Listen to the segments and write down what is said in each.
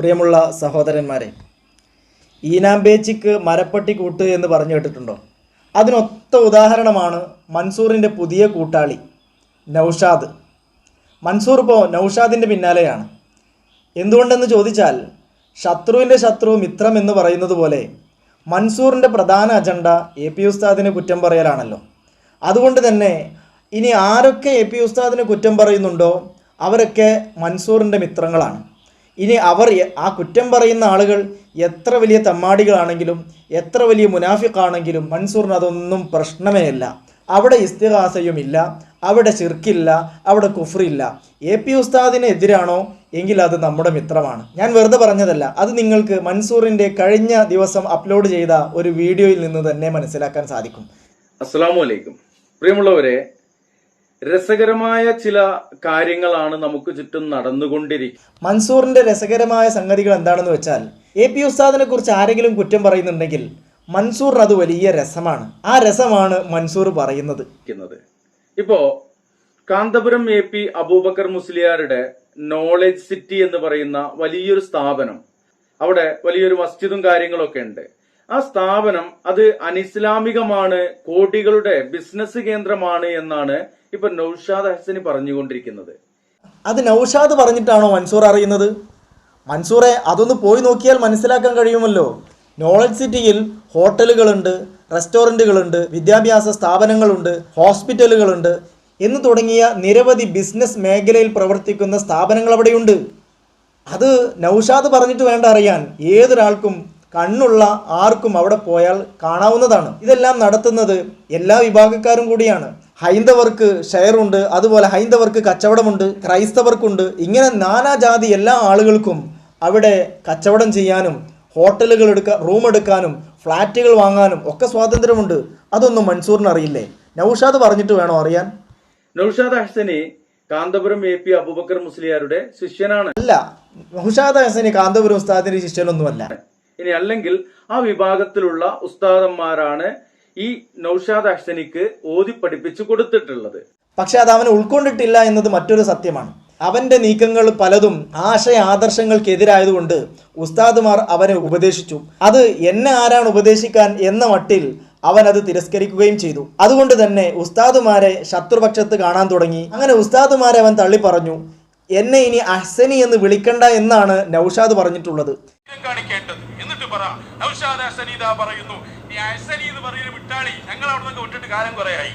പ്രിയമുള്ള സഹോദരന്മാരെ ഈനാമ്പേച്ചിക്ക് മരപ്പട്ടി കൂട്ട് എന്ന് പറഞ്ഞു കേട്ടിട്ടുണ്ടോ? അതിനൊത്ത ഉദാഹരണമാണ് മൻസൂറിന്റെ പുതിയ കൂട്ടാളി നൗഷാദ്. മൻസൂർ ഇപ്പോൾ നൗഷാദിന്റെ പിന്നാലെയാണ്. എന്തുകൊണ്ടെന്ന് ചോദിച്ചാൽ ശത്രുവിന്റെ ശത്രു മിത്രം എന്ന് പറയുന്നത് പോലെ മൻസൂറിന്റെ പ്രധാന അജണ്ട എ പി ഉസ്താദിനെ കുറ്റം പറയലാണല്ലോ. അതുകൊണ്ട് തന്നെ ഇനി ആരൊക്കെ എ പി ഉസ്താദിനെ കുറ്റം പറയുന്നുണ്ടോ അവരൊക്കെ മൻസൂറിന്റെ മിത്രങ്ങളാണ്. ഇനി അവർ ആ കുറ്റം പറയുന്ന ആളുകൾ എത്ര വലിയ തമ്മാടികളാണെങ്കിലും എത്ര വലിയ മുനാഫിക്കാണെങ്കിലും മൻസൂറിന് അതൊന്നും പ്രശ്നമേ അല്ല. അവിടെ ഇസ്തിഹാസയുമില്ല അവിടെ ചിർക്കില്ല അവിടെ കുഫറില്ല എ പി ഉസ്താദിന് എതിരാണോ എങ്കിൽ അത് നമ്മുടെ മിത്രമാണ്. ഞാൻ വെറുതെ പറഞ്ഞതല്ല അത് നിങ്ങൾക്ക് മൻസൂറിന്റെ കഴിഞ്ഞ ദിവസം അപ്ലോഡ് ചെയ്ത ഒരു വീഡിയോയിൽ നിന്ന് തന്നെ മനസ്സിലാക്കാൻ സാധിക്കും. അസ്സാം വലൈക്കും പ്രിയമുള്ളവരെ രസകരമായ ചില കാര്യങ്ങളാണ് നമുക്ക് ചുറ്റും നടന്നുകൊണ്ടിരിക്കുന്നത്. മൻസൂറിന്റെ രസകരമായ സംഗതികൾ എന്താണെന്ന് വെച്ചാൽ എ പി ഉസ്താദിനെ കുറിച്ച് ആരെങ്കിലും കുറ്റം പറയുന്നുണ്ടെങ്കിൽ മൻസൂർ അത് വലിയ രസമാണ്. ആ രസമാണ് മൻസൂർ പറയുന്നത്. ഇപ്പോ കാന്തപുരം എ പി അബൂബക്കർ മുസ്ലിയാരുടെ നോളജ് സിറ്റി എന്ന് പറയുന്ന വലിയൊരു സ്ഥാപനം അവിടെ വലിയൊരു മസ്ജിദും കാര്യങ്ങളൊക്കെ ഉണ്ട്. ആ സ്ഥാപനം അത് അനിസ്ലാമികമാണ് കോടികളുടെ ബിസിനസ് കേന്ദ്രമാണ് എന്നാണ് ഇപ്പൊ നൌഷാദ് ഹസന് പറഞ്ഞുകൊണ്ടിരിക്കുന്നത്. അത് നൌഷാദ് പറഞ്ഞിട്ടാണോ മൻസൂർ അറിയുന്നത്? മൻസൂറെ അതൊന്ന് പോയി നോക്കിയാൽ മനസ്സിലാക്കാൻ കഴിയുമല്ലോ. നോളജ് സിറ്റിയിൽ ഹോട്ടലുകളുണ്ട് റെസ്റ്റോറന്റുകളുണ്ട് വിദ്യാഭ്യാസ സ്ഥാപനങ്ങളുണ്ട് ഹോസ്പിറ്റലുകളുണ്ട് എന്ന് തുടങ്ങിയ നിരവധി ബിസിനസ് മേഖലയിൽ പ്രവർത്തിക്കുന്ന സ്ഥാപനങ്ങൾ അവിടെയുണ്ട്. അത് നൗഷാദ് പറഞ്ഞിട്ട് വേണ്ട അറിയാൻ ഏതൊരാൾക്കും കണ്ണുള്ള ആർക്കും അവിടെ പോയാൽ കാണാവുന്നതാണ്. ഇതെല്ലാം നടത്തുന്നത് എല്ലാ വിഭാഗക്കാരും കൂടിയാണ്. ഹൈന്ദവർക്ക് ഷെയറുണ്ട് അതുപോലെ ഹൈന്ദവർക്ക് കച്ചവടമുണ്ട് ക്രൈസ്തവർക്കുണ്ട്. ഇങ്ങനെ നാനാജാതി എല്ലാ ആളുകൾക്കും അവിടെ കച്ചവടം ചെയ്യാനും ഹോട്ടലുകൾ എടുക്കാൻ റൂം എടുക്കാനും ഫ്ലാറ്റുകൾ വാങ്ങാനും ഒക്കെ സ്വാതന്ത്ര്യമുണ്ട്. അതൊന്നും മൻസൂറിന് അറിയില്ലേ? നൌഷാദ് പറഞ്ഞിട്ട് വേണോ അറിയാൻ? നൌഷാദ് ഹസനി കാന്തപുരം എ പി അബൂബക്കർ മുസ്ലിയാരുടെ ശിഷ്യനാണ്. അല്ല നൌഷാദ് ഹസനി കാന്തപുരം ഉസ്താദിന്റെ ശിഷ്യനൊന്നുമല്ല. ഇനി അല്ലെങ്കിൽ ആ വിഭാഗത്തിലുള്ള ഉസ്താദന്മാരാണ് ഈ നൌഷാദ് അഷ്തനിക്ക് ഓതി പഠിപ്പിച്ചു കൊടുത്തിട്ടുള്ളത്. പക്ഷെ അത് അവൻ ഉൾക്കൊണ്ടിട്ടില്ല എന്നത് മറ്റൊരു സത്യമാണ്. അവന്റെ നീക്കങ്ങൾ പലതും ആശയ ആദർശങ്ങൾക്കെതിരായതുകൊണ്ട് ഉസ്താദുമാർ അവനെ ഉപദേശിച്ചു. അത് എന്നെ ആരാണ് ഉപദേശിക്കാൻ എന്ന മട്ടിൽ അവൻ അത് തിരസ്കരിക്കുകയും ചെയ്തു. അതുകൊണ്ട് തന്നെ ഉസ്താദുമാരെ ശത്രുപക്ഷത്ത് കാണാൻ തുടങ്ങി. അങ്ങനെ ഉസ്താദുമാരെ അവൻ തള്ളി പറഞ്ഞു എന്നെ ഇനി അഹ്സനി എന്ന് വിളിക്കണ്ട എന്നാണ് നൌഷാദ് പറഞ്ഞിട്ടുള്ളത്. കാണിക്കേണ്ടത്. എന്നിട്ട് പറ നൗഷാദ് പറയുന്നു. എന്ന് പറയുന്ന വിട്ടാളി ഞങ്ങൾ അവിടെ നിന്നൊക്കെ വിട്ടിട്ട് കാലം കുറേയായി.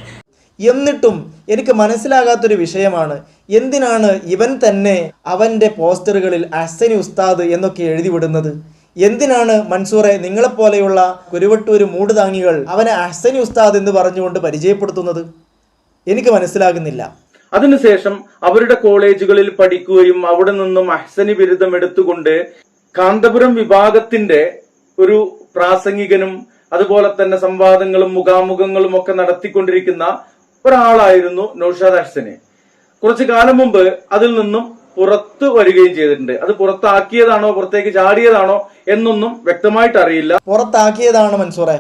എന്നിട്ടും എനിക്ക് മനസ്സിലാകാത്തൊരു വിഷയമാണ്. എന്തിനാണ് ഇവൻ തന്നെ അവന്റെ പോസ്റ്ററുകളിൽ അസനി ഉസ്താദ് എന്നൊക്കെ എഴുതി വിടുന്നത്? എന്തിനാണ് മൻസൂറെ നിങ്ങളെപ്പോലെയുള്ള മൂട് മൂടുതാങ്ങികൾ അവനെ അഹ്സനി ഉസ്താദ് എന്ന് പറഞ്ഞുകൊണ്ട് പരിചയപ്പെടുത്തുന്നത്? എനിക്ക് മനസ്സിലാകുന്നില്ല. അതിനുശേഷം അവരുടെ കോളേജുകളിൽ പഠിക്കുകയും അവിടെ നിന്നും അഹ്സനി ബിരുദം എടുത്തുകൊണ്ട് കാന്തപുരം വിഭാഗത്തിന്റെ ഒരു പ്രാസംഗികനും അതുപോലെ തന്നെ സംവാദങ്ങളും മുഖാമുഖങ്ങളും ഒക്കെ നടത്തിക്കൊണ്ടിരിക്കുന്ന ഒരാളായിരുന്നു നൌഷാദ് അഹ്സനെ. കുറച്ചു കാലം മുമ്പ് അതിൽ നിന്നും പുറത്തു വരികയും ചെയ്തിട്ടുണ്ട്. അത് പുറത്താക്കിയതാണോ പുറത്തേക്ക് ചാടിയതാണോ എന്നൊന്നും വ്യക്തമായിട്ട് അറിയില്ല. പുറത്താക്കിയതാണ് മൻസൂറെ.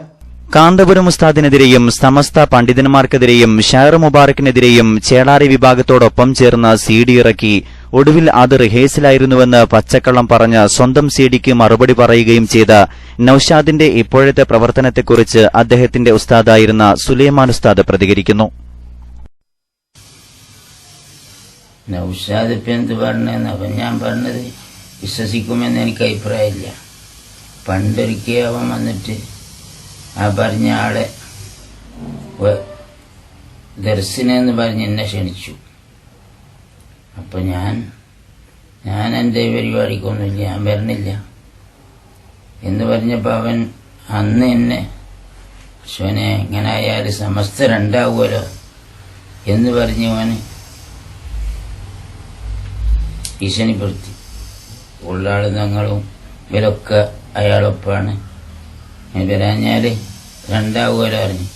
കാന്തപുരം ഉസ്താദിനെതിരെയും സമസ്ത പണ്ഡിതന്മാർക്കെതിരെയും ഷാർ മുബാറക്കിനെതിരെയും ചേളാരി വിഭാഗത്തോടൊപ്പം ചേർന്ന് സി ഡി ഇറക്കി ഒടുവിൽ അത് റിഹേഴ്സലായിരുന്നുവെന്ന് പച്ചക്കള്ളം പറഞ്ഞ് സ്വന്തം സി ഡിക്ക് മറുപടി പറയുകയും ചെയ്ത നൌഷാദിന്റെ ഇപ്പോഴത്തെ പ്രവർത്തനത്തെക്കുറിച്ച് അദ്ദേഹത്തിന്റെ ഉസ്താദായിരുന്ന സുലൈമാൻ ഉസ്താദ് പ്രതികരിക്കുന്നു. നൌഷാദ് ഇപ്പം എന്ത് ഞാൻ പറഞ്ഞത് വിശ്വസിക്കുമെന്ന് എനിക്ക് അഭിപ്രായമില്ല. പണ്ടൊരിക്കൽ അവൻ വന്നിട്ട് ആ പറഞ്ഞ ആളെ ദർശനെന്ന് പറഞ്ഞ് എന്നെ ക്ഷണിച്ചു. അപ്പം ഞാൻ ഞാൻ എന്റെ പരിപാടിക്കൊന്നുമില്ല ഞാൻ വരണില്ല. എന്ന് പറഞ്ഞപ്പോൾ അവൻ അന്ന് എന്നെ ശിവനെ ഇങ്ങനെ ആയാൽ സമസ്ത രണ്ടാവുമല്ലോ എന്ന് പറഞ്ഞ് അവന് ഭീഷണിപ്പെടുത്തി. ഉള്ളാൾ തങ്ങളും ഇവരൊക്കെ അയാളൊപ്പാണ്. വരാഞ്ഞാൽ രണ്ടാവുമല്ലോ അറിഞ്ഞു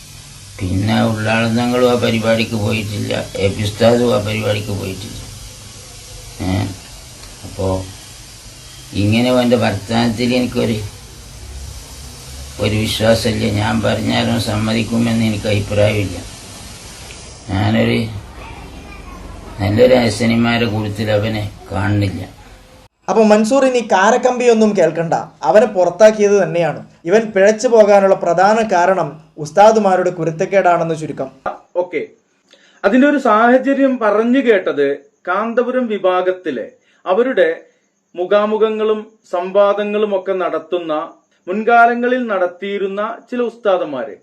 പിന്നെ ഉള്ളാൾ തങ്ങളും ആ പരിപാടിക്ക് പോയിട്ടില്ല. എ ആ പരിപാടിക്ക് പോയിട്ടില്ല. അപ്പോൾ അപ്പോ ഇങ്ങനെ എന്റെ വർത്തമാനത്തിൽ എനിക്കൊരു ഒരു വിശ്വാസമില്ല. ഞാൻ പറഞ്ഞാലും സമ്മതിക്കുമെന്ന് എനിക്ക് അഭിപ്രായമില്ല. ഞാനൊരു നല്ലൊരു അസനിമാരെ കൂട്ടത്തിൽ അവനെ കാണുന്നില്ല. അപ്പോൾ മൻസൂർ ഇനി കാരക്കമ്പിയൊന്നും കേൾക്കണ്ട. അവനെ പുറത്താക്കിയത് തന്നെയാണ്. ഇവൻ പിഴച്ചു പോകാനുള്ള പ്രധാന കാരണം ഉസ്താദുമാരുടെ കുരുത്തക്കേടാണെന്ന് ചുരുക്കം. ഓക്കെ. അതിന്റെ ഒരു സാഹചര്യം പറഞ്ഞു കേട്ടത് കാന്തപുരം വിഭാഗത്തിലെ അവരുടെ മുഖാമുഖങ്ങളും സംവാദങ്ങളും ഒക്കെ നടത്തുന്ന മുൻകാലങ്ങളിൽ നടത്തിയിരുന്ന ചില ഉസ്താദന്മാര്.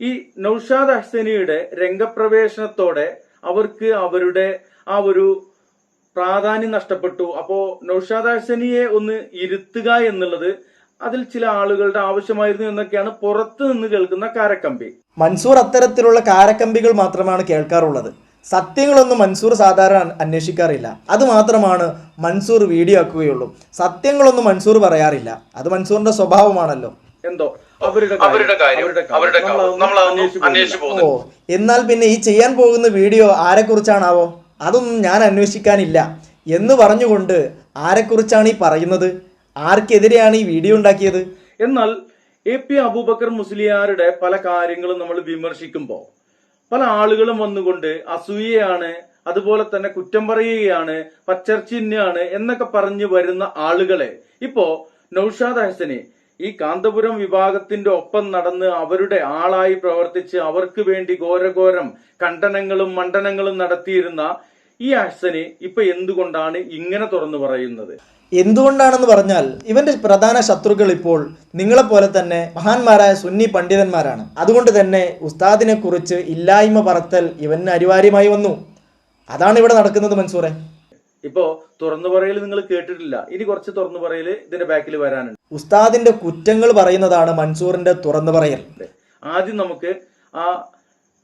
ഈ നൌഷാദ് അഹ്സനിയുടെ രംഗപ്രവേശനത്തോടെ അവർക്ക് അവരുടെ ആ ഒരു പ്രാധാന്യം നഷ്ടപ്പെട്ടു. അപ്പോ നൌഷാദ് അഹ്സനിയെ ഒന്ന് ഇരുത്തുക എന്നുള്ളത് അതിൽ ചില ആളുകളുടെ ആവശ്യമായിരുന്നു എന്നൊക്കെയാണ് പുറത്തു നിന്ന് കേൾക്കുന്ന കാരക്കമ്പി. മൻസൂർ അത്തരത്തിലുള്ള കാരക്കമ്പികൾ മാത്രമാണ് കേൾക്കാറുള്ളത്. സത്യങ്ങളൊന്നും മൻസൂർ സാധാരണ അന്- അന്വേഷിക്കാറില്ല. അത് മാത്രമാണ് മൻസൂർ വീഡിയോ ആക്കുകയുള്ളൂ സത്യങ്ങളൊന്നും മൻസൂർ പറയാറില്ല. അത് മൻസൂറിന്റെ സ്വഭാവമാണല്ലോ. എന്തോ? അവരുടെ അവരുടെ കാര്യം. നമ്മൾ അന്വേഷിച്ചു ഓ എന്നാൽ പിന്നെ ഈ ചെയ്യാൻ പോകുന്ന വീഡിയോ ആരെക്കുറിച്ചാണാവോ? അതൊന്നും ഞാൻ അന്വേഷിക്കാനില്ല. എന്ന് പറഞ്ഞുകൊണ്ട് ആരെക്കുറിച്ചാണ് ഈ പറയുന്നത്? ആർക്കെതിരെയാണ് ഈ വീഡിയോ ഉണ്ടാക്കിയത്? എന്നാൽ എ പി അബൂബക്കർ മുസ്ലിയാരുടെ പല കാര്യങ്ങളും നമ്മൾ വിമർശിക്കുമ്പോൾ പല ആളുകളും വന്നുകൊണ്ട് അസൂയയാണ് അതുപോലെ തന്നെ കുറ്റം പറയുകയാണ് പച്ചർച്ചിന്നാണ് എന്നൊക്കെ പറഞ്ഞു വരുന്ന ആളുകളെ. ഇപ്പോ നൌഷാദ് ഹസനെ ഈ കാന്തപുരം വിഭാഗത്തിന്റെ ഒപ്പം നടന്ന് അവരുടെ ആളായി പ്രവർത്തിച്ച് അവർക്ക് വേണ്ടി ഘോരഘോരം കണ്ടനങ്ങളും മണ്ഡനങ്ങളും നടത്തിയിരുന്ന ഈ അഹ്സനെ ഇപ്പൊ എന്തുകൊണ്ടാണ് ഇങ്ങനെ തുറന്നു പറയുന്നത്? എന്തുകൊണ്ടാണെന്ന് പറഞ്ഞാൽ ഇവന്റെ പ്രധാന ശത്രുക്കൾ ഇപ്പോൾ നിങ്ങളെപ്പോലെ തന്നെ മഹാന്മാരായ സുന്നി പണ്ഡിതന്മാരാണ്. അതുകൊണ്ട് തന്നെ ഉസ്താദിനെ കുറിച്ച് ഇല്ലായ്മ പറത്തൽ ഇവന് അനിവാര്യമായി വന്നു. അതാണ് ഇവിടെ നടക്കുന്നത് മൻസൂറെ. ഇപ്പോ തുറന്നു പറയൽ നിങ്ങൾ കേട്ടിട്ടില്ല. ഇനി കുറച്ച് തുറന്നു പറയൽ ഇതിന്റെ ബാക്കിൽ വരാനുണ്ട്. ഉസ്താദിന്റെ കുറ്റങ്ങൾ പറയുന്നതാണ് മൻസൂറിന്റെ തുറന്നു പറയൽ. ആദ്യം നമുക്ക് ആ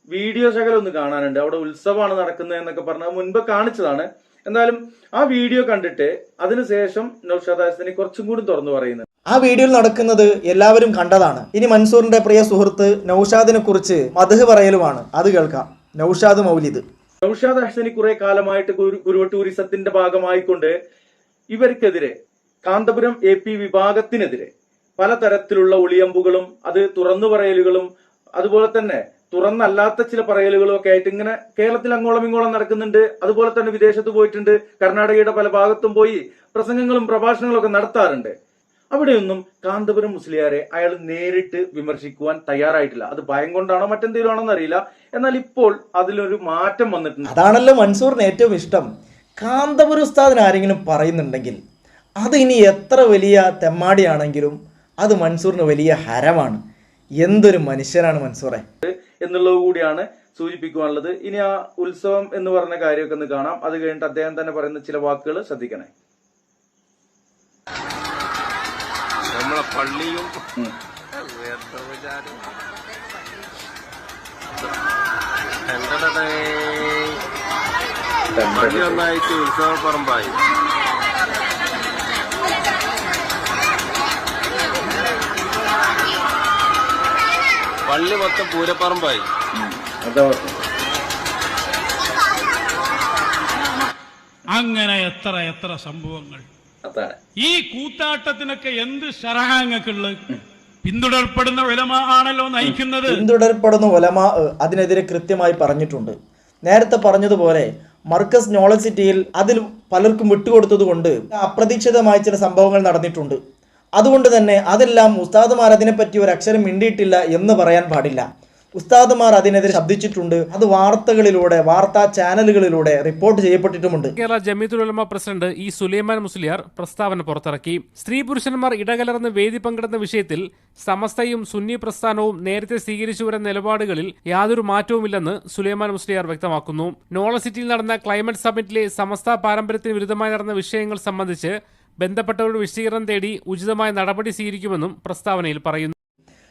വീഡിയോ ശകലം ഒന്ന് കാണാനുണ്ട്. അവിടെ ഉത്സവമാണ് നടക്കുന്നത് എന്നൊക്കെ പറഞ്ഞാൽ മുൻപ് കാണിച്ചതാണ്. എന്നാലും ആ വീഡിയോ കണ്ടിട്ട് അതിനുശേഷം നൌഷാദ് ഹാസനെ കുറച്ചും കൂടി തുറന്നു പറയുന്നത്. ആ വീഡിയോയിൽ നടക്കുന്നത് എല്ലാവരും കണ്ടതാണ്. ഇനി മൻസൂറിന്റെ പ്രിയ സുഹൃത്ത് നൌഷാദിനെ കുറിച്ച് മധു പറയലുമാണ്. അത് കേൾക്കാം. നൌഷാദ് മൗലിദ്. നൌഷാദ് ഹസനി കുറെ കാലമായിട്ട് ഗുരുവ ടൂറിസത്തിന്റെ ഭാഗമായിക്കൊണ്ട് ഇവർക്കെതിരെ കാന്തപുരം എ പി വിഭാഗത്തിനെതിരെ പലതരത്തിലുള്ള ഒളിയമ്പുകളും അത് തുറന്നു പറയലുകളും അതുപോലെ തന്നെ തുറന്നല്ലാത്ത ചില പറയലുകളും ഒക്കെ ആയിട്ട് ഇങ്ങനെ കേരളത്തിൽ അങ്ങോളം ഇങ്ങോളം നടക്കുന്നുണ്ട്. അതുപോലെ തന്നെ വിദേശത്ത് പോയിട്ടുണ്ട്. കർണാടകയുടെ പല ഭാഗത്തും പോയി പ്രസംഗങ്ങളും പ്രഭാഷണങ്ങളും ഒക്കെ നടത്താറുണ്ട്. അവിടെയൊന്നും കാന്തപുരം മുസ്ലിയാരെ അയാൾ നേരിട്ട് വിമർശിക്കുവാൻ തയ്യാറായിട്ടില്ല. അത് ഭയം കൊണ്ടാണോ മറ്റെന്തെങ്കിലും ആണോ എന്നറിയില്ല എന്നാൽ ഇപ്പോൾ അതിലൊരു മാറ്റം വന്നിട്ടുണ്ട്. അതാണല്ലോ മൻസൂറിന് ഏറ്റവും ഇഷ്ടം. കാന്തപുരം ഉസ്താദിന് ആരെങ്കിലും പറയുന്നുണ്ടെങ്കിൽ അത് ഇനി എത്ര വലിയ തെമ്മാടിയാണെങ്കിലും അത് മൻസൂറിന് വലിയ ഹരമാണ്. എന്തൊരു മനുഷ്യനാണ് മൻസൂറെ. എന്നുള്ളത് കൂടിയാണ് സൂചിപ്പിക്കുവാനുള്ളത്. ഇനി ആ ഉത്സവം എന്ന് പറഞ്ഞ കാര്യമൊക്കെ ഒന്ന് കാണാം. അത് കഴിഞ്ഞിട്ട് അദ്ദേഹം തന്നെ പറയുന്ന ചില വാക്കുകൾ ശ്രദ്ധിക്കണേ. നമ്മളെ പള്ളിയും പള്ളി ഒന്നായിട്ട് ഉത്സവ പള്ളി മൊത്തം പൂരപ്പറമ്പായി. അങ്ങനെ എത്ര എത്ര സംഭവങ്ങൾ. ഈ കൂത്താട്ടത്തിനൊക്കെ എന്ത് ഷറഹാങ്ങക്കുള്ളത് പിന്തുടർപ്പെടുന്ന വിലമ ആണല്ലോ നയിക്കുന്നത്. പിന്തുടരപ്പെടുന്ന ഉലമാ അതിനെതിരെ കൃത്യമായി പറഞ്ഞിട്ടുണ്ട്. നേരത്തെ പറഞ്ഞതുപോലെ മർക്കസ് നോളജ് സിറ്റിയിൽ അതിൽ പലർക്കും വിട്ടുകൊടുത്തതുകൊണ്ട് അപ്രതീക്ഷിതമായ ചില സംഭവങ്ങൾ നടന്നിട്ടുണ്ട്. അതുകൊണ്ട് തന്നെ അതെല്ലാം ഉസ്താദുമാർ അതിനെപ്പറ്റി ഒരു അക്ഷരം മിണ്ടിയിട്ടില്ല എന്ന് പറയാൻ പാടില്ല. ഉസ്താദുമാർ അതിനെതിരെ ശബ്ദിച്ചിട്ടുണ്ട്. അത് വാർത്തകളിലൂടെ വാർത്താ ചാനലുകളിലൂടെ റിപ്പോർട്ട് ചെയ്യപ്പെട്ടിട്ടുമുണ്ട്. കേരള ജമീത്തുൽ ഉലമ പ്രസിഡന്റ് ഇ സുലൈമാൻ മുസ്ലിയാർ പ്രസ്താവന പുറത്തിറക്കി. സ്ത്രീ പുരുഷന്മാർ ഇടകലർന്ന് വേദി പങ്കിടുന്ന വിഷയത്തിൽ സമസ്തയും സുന്നി പ്രസ്ഥാനവും നേരത്തെ സ്വീകരിച്ചു വരുന്ന നിലപാടുകളിൽ യാതൊരു മാറ്റവുമില്ലെന്ന് സുലൈമാൻ മുസ്ലിയാർ വ്യക്തമാക്കുന്നു. നോളസിറ്റിയിൽ നടന്ന ക്ലൈമറ്റ് സമ്മിറ്റിലെ സമസ്ത പാരമ്പര്യത്തിന് വിരുദ്ധമായി നടന്ന വിഷയങ്ങൾ സംബന്ധിച്ച് ബന്ധപ്പെട്ടവരുടെ വിശദീകരണം തേടി ഉചിതമായ നടപടി സ്വീകരിക്കുമെന്നും പ്രസ്താവനയിൽ പറയുന്നു.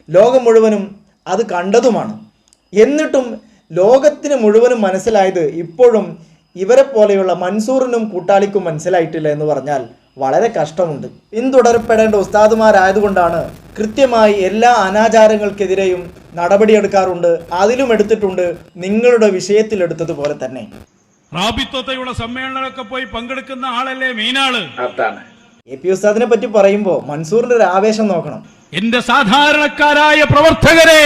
ലോകം മുഴുവനും അത് കണ്ടതുമാണ്. എന്നിട്ടും ലോകത്തിന് മുഴുവനും മനസ്സിലായത് ഇപ്പോഴും ഇവരെ പോലെയുള്ള മൻസൂറിനും കൂട്ടാളിക്കും മനസ്സിലായിട്ടില്ല എന്ന് പറഞ്ഞാൽ വളരെ കഷ്ടമുണ്ട്. പിന്തുടരപ്പെടേണ്ട ഉസ്താദുമാരായതുകൊണ്ടാണ് കൃത്യമായി എല്ലാ അനാചാരങ്ങൾക്കെതിരെയും നടപടിയെടുക്കാറുണ്ട്. അതിലും എടുത്തിട്ടുണ്ട് നിങ്ങളുടെ വിഷയത്തിൽ എടുത്തതുപോലെ തന്നെ. റാബിത്വതയുടെ സമ്മേളനമൊക്കെ പോയി പങ്കെടുക്കുന്ന ആളല്ലേ മീനാൾ? അതാണ്. എ പി ഉസ്താദിനെ പറ്റി പറയുമ്പോൾ മൻസൂറിന്റെ ഒരു ആവേശം നോക്കണം. എന്റെ സാധാരണക്കാരായ പ്രവർത്തകരെ!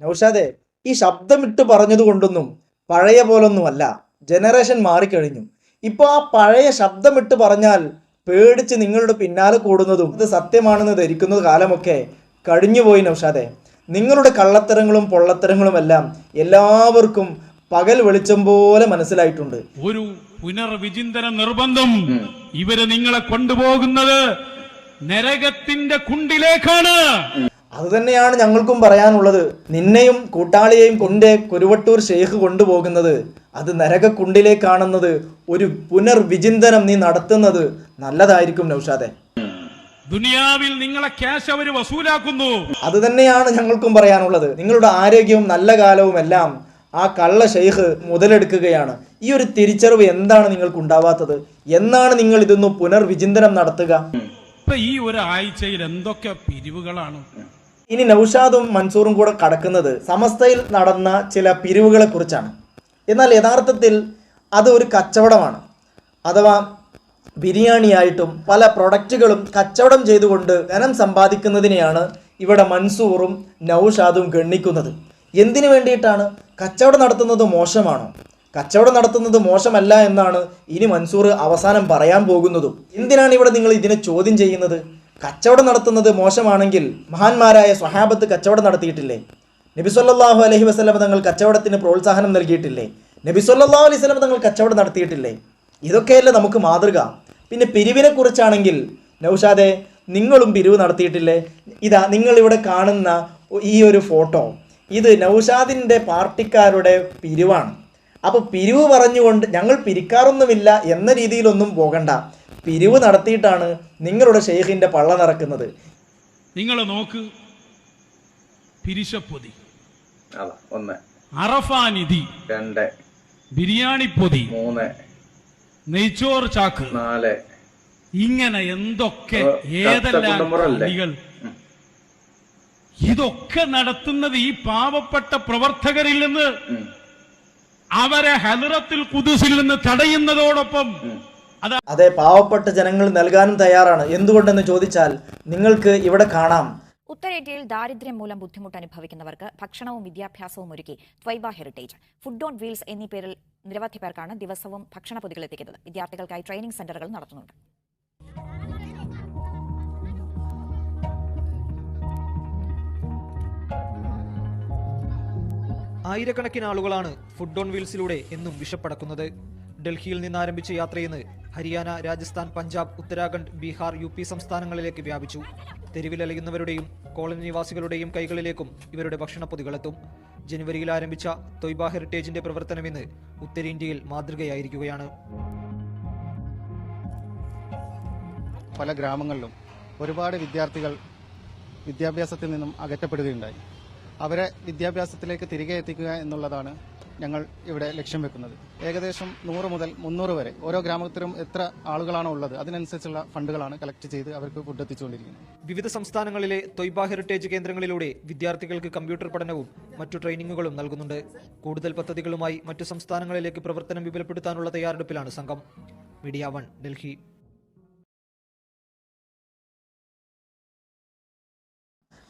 നൗഷാദെ ഈ ശബ്ദമിട്ട് പറഞ്ഞത് കൊണ്ടൊന്നും പഴയ പോലൊന്നുമല്ല. ജനറേഷൻ മാറിക്കഴിഞ്ഞു. ഇപ്പോൾ ആ പഴയ ശബ്ദമിട്ട് പറഞ്ഞാൽ പേടിച്ച് നിങ്ങളുടെ പിന്നാലെ കൂടുന്നതും ഇത് സത്യമാണെന്ന് ധരിക്കുന്ന കാലമൊക്കെ കഴിഞ്ഞുപോയി നൗഷാദെ. നിങ്ങളുടെ കള്ളത്തരങ്ങളും പൊള്ളത്തരങ്ങളും എല്ലാം എല്ലാവർക്കും പകൽ വെളിച്ചം പോലെ മനസ്സിലായിട്ടുണ്ട്. ഒരു പുനർവിചിന്തന നിർബന്ധം ഇവർ നിങ്ങളെ കൊണ്ടുപോകുന്നത് നരകത്തിന്റെ കുണ്ടിലേക്കാണ്. അത് തന്നെയാണ് ഞങ്ങൾക്കും പറയാനുള്ളത്. നിന്നെയും കൂട്ടാളിയെയും കൊണ്ട് കുരുവട്ടൂർ ഷെയ്ഖ് കൊണ്ടുപോകുന്നത് അത് നരകക്കുണ്ടിലേക്കാണെന്നത് ഒരു പുനർവിചിന്തനം നീ നടത്തുന്നത് നല്ലതായിരിക്കും നൌഷാദെ. ദുനിയാവിൽ നിങ്ങളെ ക്യാഷ് അവർ വസൂലാക്കുന്നു. അത് തന്നെയാണ് ഞങ്ങൾക്കും പറയാനുള്ളത്. നിങ്ങളുടെ ആരോഗ്യവും നല്ല കാലവും എല്ലാം ആ കള്ള ഷെയ്ഖ് മുതലെടുക്കുകയാണ്. ഈ ഒരു തിരിച്ചറിവ് എന്താണ് നിങ്ങൾക്ക് ഉണ്ടാവാത്തത്? എന്നാണ് നിങ്ങൾ ഇതൊന്ന് പുനർവിചിന്തനം നടത്തുക? ഈ ഈ ഒരാഴ്ചയിൽ എന്തൊക്കെ പിരിവുകളാണ്? ഇനി നൌഷാദും മൻസൂറും കൂടെ കടക്കുന്നത് സമസ്തയിൽ നടന്ന ചില പിരിവുകളെ കുറിച്ചാണ്. എന്നാൽ യഥാർത്ഥത്തിൽ അത് ഒരു കച്ചവടമാണ്. അഥവാ ബിരിയാണിയായിട്ടും പല പ്രൊഡക്റ്റുകളും കച്ചവടം ചെയ്തുകൊണ്ട് ധനം സമ്പാദിക്കുന്നതിനെയാണ് ഇവിടെ മൻസൂറും നൌഷാദും ഗണ്ണിക്കുന്നത്. എന്തിനു വേണ്ടിയിട്ടാണ്? കച്ചവടം നടത്തുന്നത് മോശമാണോ? കച്ചവടം നടത്തുന്നത് മോശമല്ല എന്നാണ് ഇനി മൻസൂർ അവസാനം പറയാൻ പോകുന്നതും. എന്തിനാണ് ഇവിടെ നിങ്ങൾ ഇതിനെ ചോദ്യം ചെയ്യുന്നത്? കച്ചവടം നടത്തുന്നത് മോശമാണെങ്കിൽ മഹാന്മാരായ സ്വഹാബത്ത് കച്ചവടം നടത്തിയിട്ടില്ലേ? നബി സല്ലല്ലാഹു അലൈഹി വസല്ലം തങ്ങൾ കച്ചവടത്തിന് പ്രോത്സാഹനം നൽകിയിട്ടില്ലേ? നബി സല്ലല്ലാഹു അലൈഹി വസല്ലം തങ്ങൾ കച്ചവടം നടത്തിയിട്ടില്ലേ? ഇതൊക്കെയല്ലേ നമുക്ക് മാതൃക. പിന്നെ പിരിവിനെ കുറിച്ചാണെങ്കിൽ നൗഷാദെ നിങ്ങളും പിരിവ് നടത്തിയിട്ടില്ലേ? ഇതാ നിങ്ങളിവിടെ കാണുന്ന ഈ ഒരു ഫോട്ടോ. ഇത് നൗഷാദിന്റെ പാർട്ടിക്കാരുടെ പിരിവാണ്. അപ്പോൾ പിരിവ് പറഞ്ഞുകൊണ്ട് ഞങ്ങൾ പിരിക്കാറൊന്നുമില്ല എന്ന രീതിയിലൊന്നും പോകണ്ട. പിരിവ് നടത്തിയിട്ടാണ് നിങ്ങളുടെ ഷെയ്ഖിന്റെ പള്ള നിറക്കുന്നത് നിങ്ങൾ നോക്ക്. പിരിശപ്പൊതി ഒന്ന്. അറഫാനിധി രണ്ട്. ബിരിയാണി പൊതി. മൂന്ന്. നെയ്ച്ചോർ ചാക്ക്. നാല്. ഇങ്ങനെ എന്തൊക്കെ ഏതെല്ലാം ഇതൊക്കെ നടത്തുന്നത് ഈ പാവപ്പെട്ട പ്രവർത്തകരിൽ നിന്ന് അവരെ ഹലറത്തിൽ കുതിസിൽ നിന്ന് തടയുന്നതോടൊപ്പം അതെ പാവപ്പെട്ട ജനങ്ങൾ നൽകാനും തയ്യാറാണ്. എന്തുകൊണ്ടെന്ന് ചോദിച്ചാൽ നിങ്ങൾക്ക് ഇവിടെ കാണാം. ഉത്തരേന്ത്യയിൽ ദാരിദ്ര്യം മൂലം ബുദ്ധിമുട്ട് അനുഭവിക്കുന്നവർക്ക് ഭക്ഷണവും വിദ്യാഭ്യാസവും ഒരുക്കി Thwaiba heritage food on wheels എന്നീ പേരിൽ നിരവധി പേർക്കാണ് ദിവസവും ഭക്ഷണ പൊതികൾ എത്തിക്കുന്നത്. വിദ്യാർത്ഥികൾക്കായി ട്രെയിനിങ് സെന്ററുകൾ നടത്തുന്നുണ്ട്. ആയിരക്കണക്കിന് ആളുകളാണ് ഫുഡ് ഓൺ വീൽസിലൂടെ എന്നും വിഷപ്പടക്കുന്നത്. ഡൽഹിയിൽ നിന്ന് ആരംഭിച്ച യാത്രയെന്ന് ഹരിയാന രാജസ്ഥാൻ പഞ്ചാബ് ഉത്തരാഖണ്ഡ് ബീഹാർ യു പി സംസ്ഥാനങ്ങളിലേക്ക് വ്യാപിച്ചു. തെരുവിലലയുന്നവരുടെയും കോളനി നിവാസികളുടെയും കൈകളിലേക്കും ഇവരുടെ ഭക്ഷണപ്പൊതികളെത്തും. ജനുവരിയിൽ ആരംഭിച്ച തൊയ്ബ ഹെറിറ്റേജിന്റെ പ്രവർത്തനം ഇന്ന് ഉത്തരേന്ത്യയിൽ മാതൃകയായിരിക്കുകയാണ്. പല ഗ്രാമങ്ങളിലും ഒരുപാട് വിദ്യാർത്ഥികൾ വിദ്യാഭ്യാസത്തിൽ നിന്നും അകറ്റപ്പെടുകയുണ്ടായി. അവരെ വിദ്യാഭ്യാസത്തിലേക്ക് തിരികെ എത്തിക്കുക എന്നുള്ളതാണ് ഞങ്ങൾ ഇവിടെ ലക്ഷ്യം വെക്കുന്നത്. ഏകദേശം നൂറ് മുതൽ മുന്നൂറ് വരെ ഓരോ ഗ്രാമത്തിലും എത്ര ആളുകളാണോ ഉള്ളത് അതിനനുസരിച്ചുള്ള ഫണ്ടുകളാണ് കളക്ട് ചെയ്ത് അവർക്ക് ഫുഡ് എത്തിച്ചുകൊണ്ടിരിക്കുന്നത്. വിവിധ സംസ്ഥാനങ്ങളിലെ തൊയ്ബ ഹെറിറ്റേജ് കേന്ദ്രങ്ങളിലൂടെ വിദ്യാർത്ഥികൾക്ക് കമ്പ്യൂട്ടർ പഠനവും മറ്റു ട്രെയിനിങ്ങുകളും നൽകുന്നുണ്ട്. കൂടുതൽ പദ്ധതികളുമായി മറ്റു സംസ്ഥാനങ്ങളിലേക്ക് പ്രവർത്തനം വിപുലപ്പെടുത്താനുള്ള തയ്യാറെടുപ്പിലാണ് സംഘം. Media one Delhi.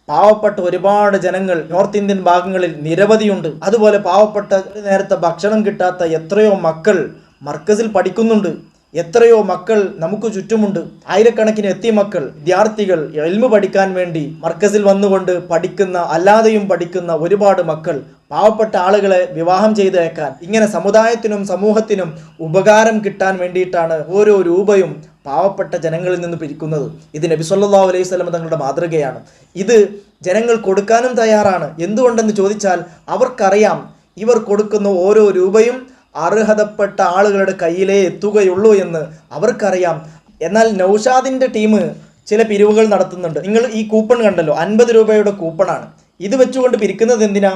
പാവപ്പെട്ട ഒരുപാട് ജനങ്ങൾ നോർത്ത് ഇന്ത്യൻ ഭാഗങ്ങളിൽ നിരവധിയുണ്ട്. അതുപോലെ പാവപ്പെട്ട നേരത്തെ ഭക്ഷണം കിട്ടാത്ത എത്രയോ മക്കൾ മർക്കസിൽ പഠിക്കുന്നുണ്ട്. എത്രയോ മക്കൾ നമുക്ക് ചുറ്റുമുണ്ട്. ആയിരക്കണക്കിന് എത്തിയ മക്കൾ വിദ്യാർത്ഥികൾ എൽമ് പഠിക്കാൻ വേണ്ടി മർക്കസിൽ വന്നുകൊണ്ട് പഠിക്കുന്ന അല്ലാതെയും പഠിക്കുന്ന ഒരുപാട് മക്കൾ പാവപ്പെട്ട ആളുകളെ വിവാഹം ചെയ്തേക്കാൻ ഇങ്ങനെ സമുദായത്തിനും സമൂഹത്തിനും ഉപകാരം കിട്ടാൻ വേണ്ടിയിട്ടാണ് ഓരോ രൂപയും പാവപ്പെട്ട ജനങ്ങളിൽ നിന്ന് പിരിക്കുന്നത് ഇത് നബി സല്ലാ അലൈഹി സ്വലം തങ്ങളുടെ മാതൃകയാണ്. ഇത് ജനങ്ങൾ കൊടുക്കാനും തയ്യാറാണ്. എന്തുകൊണ്ടെന്ന് ചോദിച്ചാൽ അവർക്കറിയാം ഇവർ കൊടുക്കുന്ന ഓരോ രൂപയും അർഹതപ്പെട്ട ആളുകളുടെ കയ്യിലേ എത്തുകയുള്ളൂ എന്ന് അവർക്കറിയാം. എന്നാൽ നൗഷാദിന്റെ ടീം ചില പിരിവുകൾ നടത്തുന്നുണ്ട്. നിങ്ങൾ ഈ കൂപ്പൺ കണ്ടല്ലോ അൻപത് രൂപയുടെ കൂപ്പണാണ്. ഇത് വെച്ചുകൊണ്ട് പിരിക്കുന്നത് എന്തിനാ?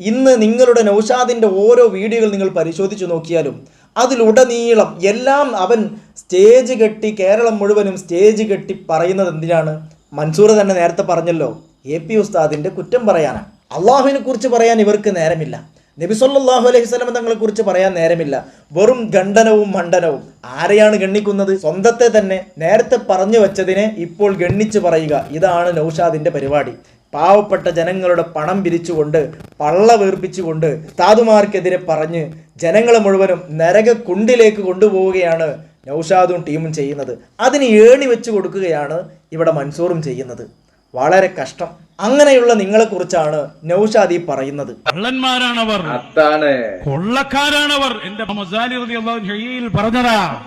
ഇന്ന് നിങ്ങളുടെ നൗഷാദിന്റെ ഓരോ വീഡിയോകൾ നിങ്ങൾ പരിശോധിച്ചു നോക്കിയാലും അതിലുടനീളം എല്ലാം അവൻ സ്റ്റേജ് കെട്ടി കേരളം മുഴുവനും സ്റ്റേജ് കെട്ടി പറയുന്നത് എന്തിനാണ്? മൻസൂർ തന്നെ നേരത്തെ പറഞ്ഞല്ലോ എ പി ഉസ്താദിന്റെ കുറ്റം പറയാനാണ് അള്ളാഹുവിനെ കുറിച്ച് പറയാൻ ഇവർക്ക് നേരമില്ല. നബി സല്ലല്ലാഹു അലൈഹി സ്വലം തങ്ങളെ കുറിച്ച് പറയാൻ നേരമില്ല. വെറും ഖണ്ഡനവും മണ്ഡനവും. ആരെയാണ് ഗണ്ണിക്കുന്നത്? സ്വന്തത്തെ തന്നെ നേരത്തെ പറഞ്ഞു വെച്ചതിനെ ഇപ്പോൾ ഗണ്ണിച്ച് പറയുക. ഇതാണ് നൗഷാദിന്റെ പരിപാടി. പാവപ്പെട്ട ജനങ്ങളുടെ പണം പിരിച്ചുകൊണ്ട് പള്ള വീർപ്പിച്ചുകൊണ്ട് താതുമാർക്കെതിരെ പറഞ്ഞ് ജനങ്ങളെ മുഴുവനും നരകക്കുണ്ടിലേക്ക് കൊണ്ടുപോവുകയാണ് നൌഷാദും ടീമും ചെയ്യുന്നത്. അതിന് ഏണി വെച്ച് കൊടുക്കുകയാണ് ഇവിടെ മൻസൂറും ചെയ്യുന്നത്. വളരെ കഷ്ടം. അങ്ങനെയുള്ള നിങ്ങളെക്കുറിച്ചാണ് നൌഷാദ് ഈ പറയുന്നത്. കള്ളന്മാരാണവർ. കൊള്ളക്കാരാണവർ. എന്റെ പറഞ്ഞതാ.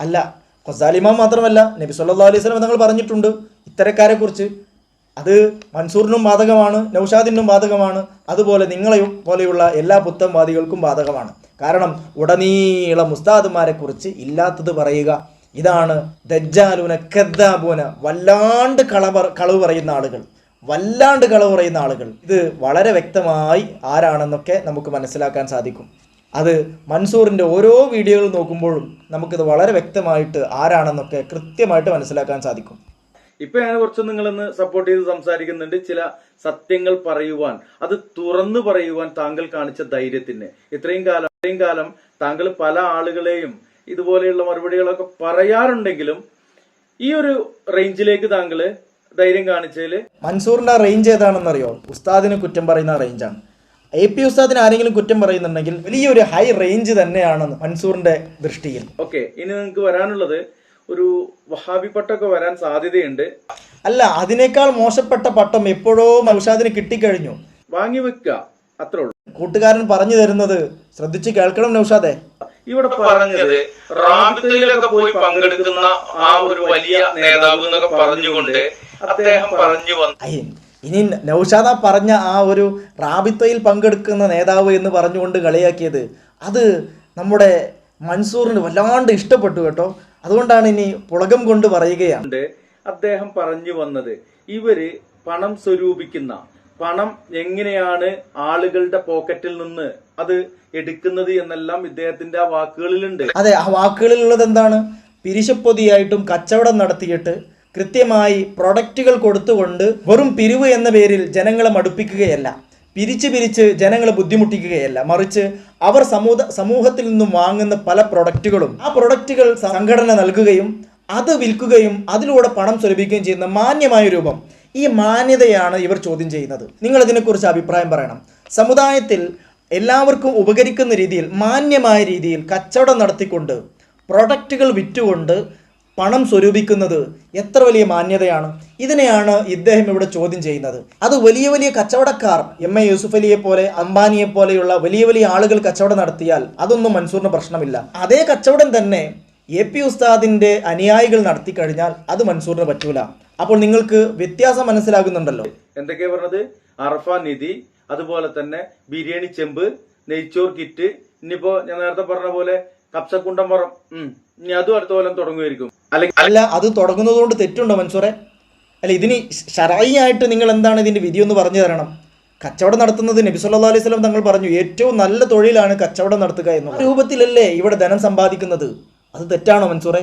അല്ല ഖസാലിമാം മാത്രമല്ല നബി സല്ലാ അലൈഹി സ്വലം തങ്ങൾ പറഞ്ഞിട്ടുണ്ട് ഇത്തരക്കാരെ കുറിച്ച് അത് മൻസൂറിനും ബാധകമാണ് നൌഷാദിനും ബാധകമാണ് അതുപോലെ നിങ്ങളെ പോലെയുള്ള എല്ലാ പുത്തൻവാദികൾക്കും ബാധകമാണ്. കാരണം ഉടനീളം മുസ്താദുമാരെ കുറിച്ച് ഇല്ലാത്തത് പറയുക ഇതാണ് ദജ്ജാലൂന കദ്ദാബൂന വല്ലാണ്ട് കള കളവ് പറയുന്ന ആളുകൾ. വല്ലാണ്ട് കളവ് പറയുന്ന ആളുകൾ. ഇത് വളരെ വ്യക്തമായി ആരാണെന്നൊക്കെ നമുക്ക് മനസ്സിലാക്കാൻ സാധിക്കും. അത് മൻസൂറിന്റെ ഓരോ വീഡിയോകൾ നോക്കുമ്പോഴും നമുക്കിത് വളരെ വ്യക്തമായിട്ട് ആരാണെന്നൊക്കെ കൃത്യമായിട്ട് മനസ്സിലാക്കാൻ സാധിക്കും. ഇപ്പൊ ഞാൻ കുറച്ച് നിങ്ങളൊന്ന് സപ്പോർട്ട് ചെയ്ത് സംസാരിക്കുന്നുണ്ട്. ചില സത്യങ്ങൾ പറയുവാൻ അത് തുറന്നു പറയുവാൻ താങ്കൾ കാണിച്ച ധൈര്യത്തിന്. ഇത്രയും കാലം ഇത്രയും കാലം താങ്കൾ പല ആളുകളെയും ഇതുപോലെയുള്ള മറുപടികളൊക്കെ പറയാറുണ്ടെങ്കിലും ഈ ഒരു റേഞ്ചിലേക്ക് താങ്കൾ ധൈര്യം കാണിച്ചതിൽ മൻസൂറിന്റെ റേഞ്ച് ഏതാണെന്നറിയോ? ഉസ്താദിന് കുറ്റം പറയുന്ന റേഞ്ചാണ് എ പി ഉസ്താദിന് ആരെങ്കിലും കുറ്റം പറയുന്നുണ്ടെങ്കിൽ വലിയൊരു ഹൈ റേഞ്ച് തന്നെയാണെന്ന് മൻസൂറിന്റെ ദൃഷ്ടിയിൽ. ഓക്കെ ഇനി നിങ്ങൾക്ക് വരാനുള്ളത് ഒരു വഹാബി പട്ടൊക്കെ വരാൻ സാധ്യതയുണ്ട്. അല്ല അതിനേക്കാൾ മോശപ്പെട്ട പട്ടം എപ്പോഴോ മൗഷാദിന് കിട്ടിക്കഴിഞ്ഞു. വാങ്ങി വെക്കുക അത്രേ ഉള്ളൂ. കൂട്ടുകാരൻ പറഞ്ഞു തരുന്നത് ശ്രദ്ധിച്ച് കേൾക്കണം നൗഷാദെ. ഇവിടെ പറഞ്ഞത് റാബിത്തയിലൊക്കെ പോയി പങ്കെടുക്കുന്ന ആ ഒരു വലിയ നേതാവ് എന്നൊക്കെ പറഞ്ഞുകൊണ്ട് അദ്ദേഹം പറഞ്ഞു വന്നു. ഇനി നൗഷാദ പറഞ്ഞ ആ ഒരു റാബിത്തയിൽ പങ്കെടുക്കുന്ന നേതാവ് എന്ന് പറഞ്ഞുകൊണ്ട് കളിയാക്കിയത്. അത് നമ്മുടെ മൻസൂറിന് വല്ലാണ്ട് ഇഷ്ടപ്പെട്ടു കേട്ടോ. അതുകൊണ്ടാണ് ഇനി പുളകം കൊണ്ട് പറയുകയാണ്. അദ്ദേഹം പറഞ്ഞു വന്നത് ഇവർ പണം സ്വരൂപിക്കുന്ന പണം എങ്ങനെയാണ് ആളുകളുടെ പോക്കറ്റിൽ നിന്ന് അത് എടുക്കുന്നത് എന്നെല്ലാം ഇദ്ദേഹത്തിന്റെ ആ വാക്കുകളിലുണ്ട്. അതെ ആ വാക്കുകളിലുള്ളത് എന്താണ്? പിരിശപ്പൊതിയായിട്ടും കച്ചവടം നടത്തിയിട്ട് കൃത്യമായി പ്രൊഡക്റ്റുകൾ കൊടുത്തുകൊണ്ട് വെറും പിരിവ് എന്ന പേരിൽ ജനങ്ങളെ മടുപ്പിക്കുകയല്ല. പിരിച്ച് പിരിച്ച് ജനങ്ങളെ ബുദ്ധിമുട്ടിക്കുകയല്ല. മറിച്ച് അവർ സമൂഹ സമൂഹത്തിൽ നിന്നും വാങ്ങുന്ന പല പ്രൊഡക്റ്റുകളും ആ പ്രൊഡക്റ്റുകൾ സംഘടന നൽകുകയും അത് വിൽക്കുകയും അതിലൂടെ പണം സ്വരൂപിക്കുകയും ചെയ്യുന്ന മാന്യമായ രൂപം. ഈ മാന്യതയാണ് ഇവർ ചോദ്യം ചെയ്യുന്നത്. നിങ്ങൾ ഇതിനെക്കുറിച്ച് അഭിപ്രായം പറയണം. സമുദായത്തിൽ എല്ലാവർക്കും ഉപകരിക്കുന്ന രീതിയിൽ മാന്യമായ രീതിയിൽ കച്ചവടം നടത്തിക്കൊണ്ട് പ്രൊഡക്റ്റുകൾ വിറ്റുകൊണ്ട് പണം സ്വരൂപിക്കുന്നത് എത്ര വലിയ മാന്യതയാണ്? ഇതിനെയാണ് ഇദ്ദേഹം ഇവിടെ ചോദ്യം ചെയ്യുന്നത്. അത് വലിയ വലിയ കച്ചവടക്കാർ എം എ യൂസുഫ് അലിയെ പോലെ അംബാനിയെ പോലെയുള്ള വലിയ വലിയ ആളുകൾ കച്ചവടം നടത്തിയാൽ അതൊന്നും മൻസൂറിന് പ്രശ്നമില്ല. അതേ കച്ചവടം തന്നെ എ പി ഉസ്താദിന്റെ അനുയായികൾ നടത്തി കഴിഞ്ഞാൽ അത് മൻസൂറിന് പറ്റൂല. അപ്പോൾ നിങ്ങൾക്ക് വ്യത്യാസം മനസ്സിലാകുന്നുണ്ടല്ലോ. എന്തൊക്കെയാ പറഞ്ഞത്? അറഫ നിധി അതുപോലെ തന്നെ ബിരിയാണി ചെമ്പ് നെയ്ച്ചോർ കിറ്റ് ഇനിയിപ്പോ ഞാൻ നേരത്തെ പറഞ്ഞ പോലെ കപ്സക്കുണ്ടം ഉം ഇനി അതും അടുത്ത കൊല്ലം തുടങ്ങുമായിരിക്കും. അല്ല അത് തുടങ്ങുന്നത് കൊണ്ട് തെറ്റുണ്ടോ മൻസൂറെ? അല്ല ഇതിന് ഷറായി ആയിട്ട് നിങ്ങൾ എന്താണ് ഇതിന്റെ വിധി ഒന്ന് പറഞ്ഞു തരണം കച്ചവടം നടത്തുന്നത് നബി സല്ലാ അലൈഹി സ്വലം തങ്ങൾ പറഞ്ഞു ഏറ്റവും നല്ല തൊഴിലാണ് കച്ചവടം നടത്തുക എന്ന രൂപത്തിലല്ലേ ഇവിടെ ധനം സമ്പാദിക്കുന്നത് അത് തെറ്റാണോ മൻസൂറെ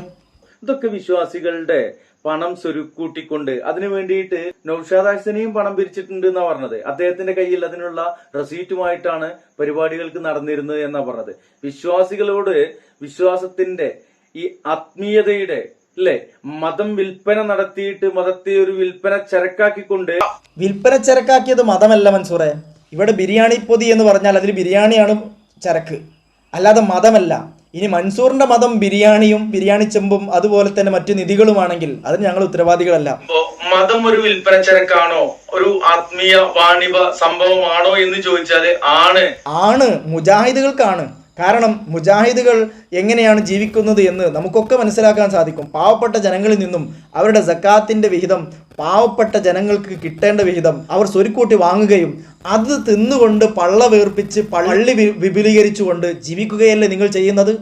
ഇതൊക്കെ വിശ്വാസികളുടെ പണം സ്വരുക്കൂട്ടിക്കൊണ്ട് അതിനു വേണ്ടിയിട്ട് നൌഷാദ് ഹസനെയും പണം പിരിച്ചിട്ടുണ്ട് എന്നാ പറഞ്ഞത് അദ്ദേഹത്തിന്റെ കയ്യിൽ അതിനുള്ള റെസീറ്റുമായിട്ടാണ് പരിപാടികൾക്ക് നടന്നിരുന്നത് എന്നാ പറഞ്ഞത് വിശ്വാസികളോട് വിശ്വാസത്തിന്റെ ഈ ആത്മീയതയുടെ അല്ലെ മതം വിൽപ്പന നടത്തിയിട്ട് മതത്തെ ഒരു വിൽപ്പന ചരക്കാക്കിക്കൊണ്ട് വിൽപ്പന ചരക്കാക്കിയത് മതമല്ല മൻസൂറെ. ഇവിടെ ബിരിയാണി പൊതി എന്ന് പറഞ്ഞാൽ അതിൽ ബിരിയാണിയാണ് ചരക്ക്. അല്ലാതെ മതമല്ല. ഇനി മൻസൂറിന്റെ മതം ബിരിയാണിയും ബിരിയാണി ചെമ്പും അതുപോലെ തന്നെ മറ്റു നിധികളുമാണെങ്കിൽ അതിന് ഞങ്ങൾ ഉത്തരവാദികളല്ല. മതം ഒരു വിൽപ്പന ചരക്കാണോ? ഒരു ആത്മീയ വാണിഭ സംഭവമാണോ എന്ന് ചോദിച്ചാൽ ആണ്. ആണ്. മുജാഹിദുകൾക്കാണ്. കാരണം മുജാഹിദുകൾ എങ്ങനെയാണ് ജീവിക്കുന്നത് എന്ന് നമുക്കൊക്കെ മനസ്സിലാക്കാൻ സാധിക്കും. പാവപ്പെട്ട ജനങ്ങളിൽ നിന്നും അവരുടെ സക്കാത്തിന്റെ വിഹിതം പാവപ്പെട്ട ജനങ്ങൾക്ക് കിട്ടേണ്ട വിഹിതം അവർ സ്വരുക്കൂട്ടി വാങ്ങുകയും അത് തിന്നുകൊണ്ട് പള്ള വേർപ്പിച്ച് പള്ളി വിപുലീകരിച്ചുകൊണ്ട് ജീവിക്കുകയല്ലേ നിങ്ങൾ ചെയ്യുന്നത്?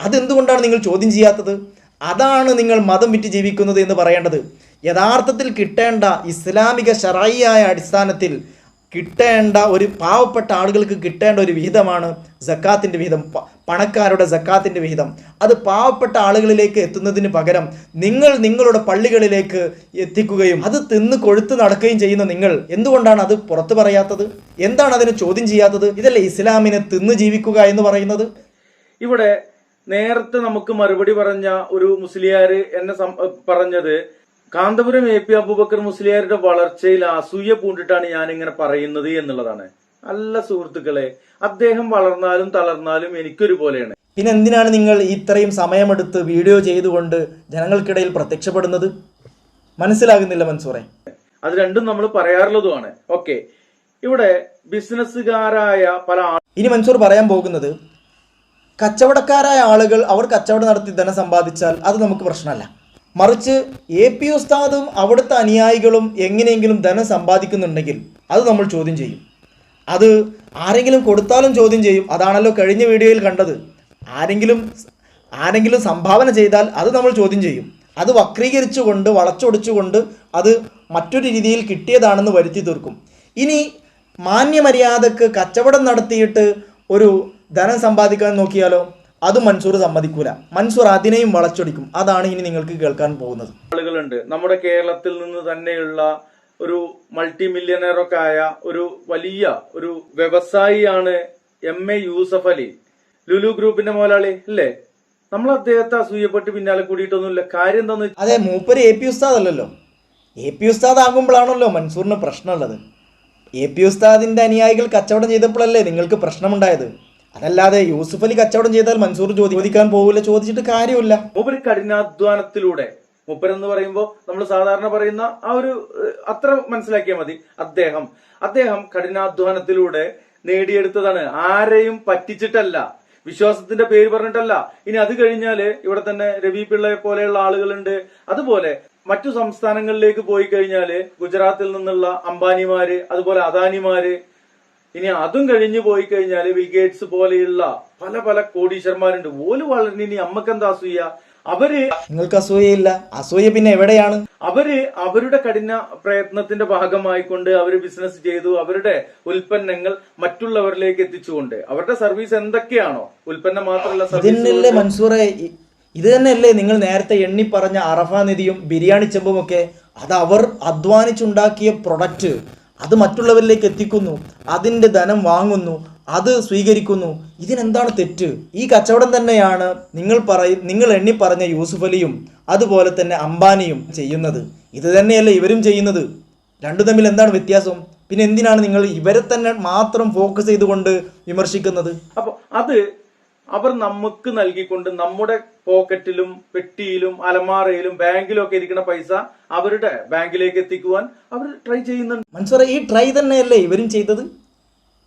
അതെന്തുകൊണ്ടാണ് നിങ്ങൾ ചോദ്യം ചെയ്യാത്തത്? അതാണ് നിങ്ങൾ മതം വിറ്റ് ജീവിക്കുന്നത് എന്ന് പറയേണ്ടത്. യഥാർത്ഥത്തിൽ കിട്ടേണ്ട ഇസ്ലാമിക ഷറായിയായ അടിസ്ഥാനത്തിൽ കിട്ടേണ്ട ഒരു പാവപ്പെട്ട ആളുകൾക്ക് കിട്ടേണ്ട ഒരു വിഹിതമാണ് സക്കാത്തിന്റെ വിഹിതം പണക്കാരുടെ സക്കാത്തിന്റെ വിഹിതം. അത് പാവപ്പെട്ട ആളുകളിലേക്ക് എത്തുന്നതിന് പകരം നിങ്ങൾ നിങ്ങളുടെ പള്ളികളിലേക്ക് എത്തിക്കുകയും അത് തിന്ന് കൊഴുത്ത് നടക്കുകയും ചെയ്യുന്ന നിങ്ങൾ എന്തുകൊണ്ടാണ് അത് പുറത്തു പറയാത്തത്? എന്താണ് അതിനെ ചോദ്യം ചെയ്യാത്തത്? ഇതല്ലേ ഇസ്ലാമിനെ തിന്ന് ജീവിക്കുക എന്ന് പറയുന്നത്? ഇവിടെ നേരത്തെ നമുക്ക് മറുപടി പറഞ്ഞ ഒരു മുസ്ലിയാർ എന്നെ പറഞ്ഞത് കാന്തപുരം എ പി അബൂബക്കർ മുസ്ലിയാരുടെ വളർച്ചയിൽ അസൂയ പൂണ്ടിട്ടാണ് ഞാൻ ഇങ്ങനെ പറയുന്നത് എന്നുള്ളതാണ്. അല്ല സുഹൃത്തുക്കളെ അദ്ദേഹം വളർന്നാലും തളർന്നാലും എനിക്കൊരു പോലെയാണ് പിന്നെ എന്തിനാണ് നിങ്ങൾ ഇത്രയും സമയമെടുത്ത് വീഡിയോ ചെയ്തുകൊണ്ട് ജനങ്ങൾക്കിടയിൽ പ്രത്യക്ഷപ്പെടുന്നത്? മനസ്സിലാകുന്നില്ല മൻസൂറെ. അത് രണ്ടും നമ്മൾ പറയാറുള്ളതുമാണ്. ഓക്കെ ഇവിടെ ബിസിനസ്സുകാരായ പല ഇനി മൻസൂർ പറയാൻ പോകുന്നത് കച്ചവടക്കാരായ ആളുകൾ അവർ കച്ചവടം നടത്തി ധനം സമ്പാദിച്ചാൽ അത് നമുക്ക് പ്രശ്നമല്ല. മറിച്ച് എ പി ഉസ്താദും അവിടുത്തെ അനുയായികളും എങ്ങനെയെങ്കിലും ധനം സമ്പാദിക്കുന്നുണ്ടെങ്കിൽ അത് നമ്മൾ ചോദ്യം ചെയ്യും. അത് ആരെങ്കിലും കൊടുത്താലും ചോദ്യം ചെയ്യും. അതാണല്ലോ കഴിഞ്ഞ വീഡിയോയിൽ കണ്ടത്. ആരെങ്കിലും ആരെങ്കിലും സംഭാവന ചെയ്താൽ അത് നമ്മൾ ചോദ്യം ചെയ്യും. അത് വക്രീകരിച്ചുകൊണ്ട് വളച്ചൊടിച്ചുകൊണ്ട് അത് മറ്റൊരു രീതിയിൽ കിട്ടിയതാണെന്ന് വരുത്തി തീർക്കും. ഇനി മാന്യമര്യാദക്ക് കച്ചവടം നടത്തിയിട്ട് ഒരു ധനം സമ്പാദിക്കാൻ നോക്കിയാലോ? അത് മൻസൂർ സമ്മതിക്കൂല. മൻസൂർ അതിനെയും വളച്ചൊടിക്കും. അതാണ് ഇനി നിങ്ങൾക്ക് കേൾക്കാൻ പോകുന്നത്. ആളുകളുണ്ട്. നമ്മുടെ കേരളത്തിൽ നിന്ന് തന്നെയുള്ള ഒരു മൾട്ടി മില്യണറൊക്കെ ആയ ഒരു വലിയ ഒരു വ്യവസായിയാണ് എം എ യൂസഫ് അലി. ലുലു ഗ്രൂപ്പിന്റെ മുതലാളി അല്ലേ? നമ്മൾ അദ്ദേഹത്തെ അസൂയപ്പെട്ട് പിന്നാലെ കൂടിയിട്ടൊന്നുമില്ല. കാര്യം എന്താന്ന് അതെ മൂപ്പര് എ പി ഉസ്താദ് അല്ലല്ലോ. എ പി ഉസ്താദ് ആകുമ്പോഴാണല്ലോ മൻസൂറിന് പ്രശ്നമുള്ളത്. എ പി ഉസ്താദിന്റെ അനുയായികൾ കച്ചവടം ചെയ്തപ്പോഴല്ലേ നിങ്ങൾക്ക് പ്രശ്നമുണ്ടായത്? അതല്ലാതെ യൂസുഫ് അലി കച്ചവടം ചെയ്താൽ മൻസൂർ ചോദി- ചോദിക്കാൻ പോകില്ല ചോദിച്ചിട്ട് കാര്യമില്ല. മൂപ്പര് കഠിനാധ്വാനത്തിലൂടെ മൂപ്പരെന്ന് പറയുമ്പോൾ നമ്മൾ സാധാരണ പറയുന്ന ആ ഒരു അത്ര മനസ്സിലാക്കിയാൽ മതി. അദ്ദേഹം അദ്ദേഹം കഠിനാധ്വാനത്തിലൂടെ നേടിയെടുത്തതാണ്. ആരെയും പറ്റിച്ചിട്ടല്ല. വിശ്വാസത്തിന്റെ പേര് പറഞ്ഞിട്ടല്ല. ഇനി അത് കഴിഞ്ഞാൽ ഇവിടെ തന്നെ രവി പിള്ളയെ പോലെയുള്ള ആളുകളുണ്ട്. അതുപോലെ മറ്റു സംസ്ഥാനങ്ങളിലേക്ക് പോയി കഴിഞ്ഞാൽ ഗുജറാത്തിൽ നിന്നുള്ള അംബാനിമാര് അതുപോലെ അദാനിമാര് ഇനി അതും കഴിഞ്ഞു പോയി കഴിഞ്ഞാൽ ബിൽഗേറ്റ്സ് പോലെയുള്ള പല പല കോടീശ്വരന്മാരുണ്ട്. ഓൽ വളർന്ന് ഇനി അമ്മക്കെന്താ അസൂയ? അവർ നിങ്ങൾക്ക് അസൂയയില്ല. അസൂയ പിന്നെ എവിടെയാണ്? അവർ അവരുടെ കഠിന പ്രയത്നത്തിന്റെ ഭാഗമായിക്കൊണ്ട് അവർ ബിസിനസ് ചെയ്തു. അവരുടെ ഉൽപ്പന്നങ്ങൾ മറ്റുള്ളവരിലേക്ക് എത്തിച്ചുകൊണ്ട്. അവരുടെ സർവീസ് എന്തൊക്കെയാണോ? ഉൽപ്പന്നം മാത്രമല്ല ഇതിനല്ലേ സർവീസ് മൻസൂറെ ഇത് തന്നെയല്ലേ നിങ്ങൾ നേരത്തെ എണ്ണി പറഞ്ഞ അറഫ നിധിയും ബിരിയാണി ചെമ്പും ഒക്കെ അത് അവർ അധ്വാനിച്ചുണ്ടാക്കിയ പ്രൊഡക്റ്റ് അത് മറ്റുള്ളവരിലേക്ക് എത്തിക്കുന്നു അതിന്റെ ധനം വാങ്ങുന്നു അത് സ്വീകരിക്കുന്നു. ഇതിനെന്താണ് തെറ്റ്? ഈ കച്ചവടം തന്നെയാണ് നിങ്ങൾ പറയ നിങ്ങൾ എണ്ണി പറഞ്ഞ യൂസുഫ് അലിയും അതുപോലെ തന്നെ അംബാനിയും ചെയ്യുന്നത്. ഇത് തന്നെയല്ലേ ഇവരും ചെയ്യുന്നത്. രണ്ടു തമ്മിൽ എന്താണ് വ്യത്യാസം? പിന്നെ എന്തിനാണ് നിങ്ങൾ ഇവരെ തന്നെ മാത്രം ഫോക്കസ് ചെയ്തുകൊണ്ട് വിമർശിക്കുന്നത്? അപ്പോൾ അത് അവർ നമുക്ക് നൽകിക്കൊണ്ട് നമ്മുടെ പോക്കറ്റിലും പെട്ടിയിലും അലമാറയിലും ബാങ്കിലും ഒക്കെ ഇരിക്കുന്ന പൈസ അവരുടെ ബാങ്കിലേക്ക് എത്തിക്കുവാൻ അവർ ട്രൈ ചെയ്യുന്നുണ്ട്. മൻസൂറെ ഈ ട്രൈ തന്നെയല്ലേ ഇവരും ചെയ്തത്?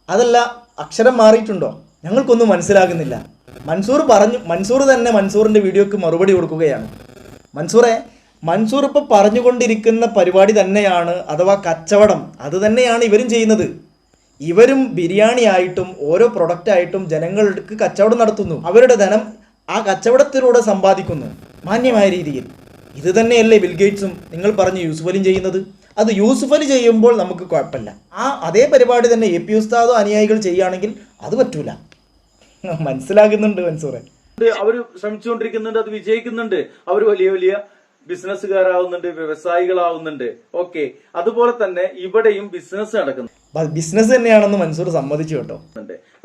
അതല്ല അക്ഷരം മാറിയിട്ടുണ്ടോ? ഞങ്ങൾക്കൊന്നും മനസ്സിലാകുന്നില്ല. മൻസൂർ പറഞ്ഞു മൻസൂർ തന്നെ മൻസൂറിന്റെ വീഡിയോക്ക് മറുപടി കൊടുക്കുകയാണ്. മൻസൂറെ മൻസൂർ ഇപ്പോൾ പറഞ്ഞുകൊണ്ടിരിക്കുന്ന പരിപാടി തന്നെയാണ് അഥവാ കച്ചവടം അത് തന്നെയാണ് ഇവരും ചെയ്യുന്നത്. ഇവരും ബിരിയാണി ആയിട്ടും ഓരോ പ്രൊഡക്റ്റ് ആയിട്ടും ജനങ്ങൾക്ക് കച്ചവടം നടത്തുന്നു. അവരുടെ ധനം ആ കച്ചവടത്തിലൂടെ സമ്പാദിക്കുന്നു. മാന്യമായ രീതിയിൽ. ഇത് തന്നെയല്ലേ ബിൽഗേറ്റ്സും നിങ്ങൾ പറഞ്ഞ് യൂസുഫ് അലിയും ചെയ്യുന്നത്? അത് യൂസുഫ് ചെയ്യുമ്പോൾ നമുക്ക് കുഴപ്പമില്ല. ആ അതേ പരിപാടി തന്നെ എ പി ഉസ്താദോ അനുയായികൾ ചെയ്യുകയാണെങ്കിൽ അത് പറ്റൂല. മനസ്സിലാകുന്നുണ്ട് മൻസൂറെ. അവർ ശ്രമിച്ചുകൊണ്ടിരിക്കുന്നുണ്ട് അത് വിജയിക്കുന്നുണ്ട്. അവർ വലിയ വലിയ ബിസിനസ്സുകാരാവുന്നുണ്ട് വ്യവസായികളാവുന്നുണ്ട്. ഓക്കെ അതുപോലെ തന്നെ ഇവിടെയും ബിസിനസ് നടക്കുന്നുണ്ട് ബിസിനസ് തന്നെയാണെന്ന് മൻസൂർ സമ്മതിച്ചു കേട്ടോ.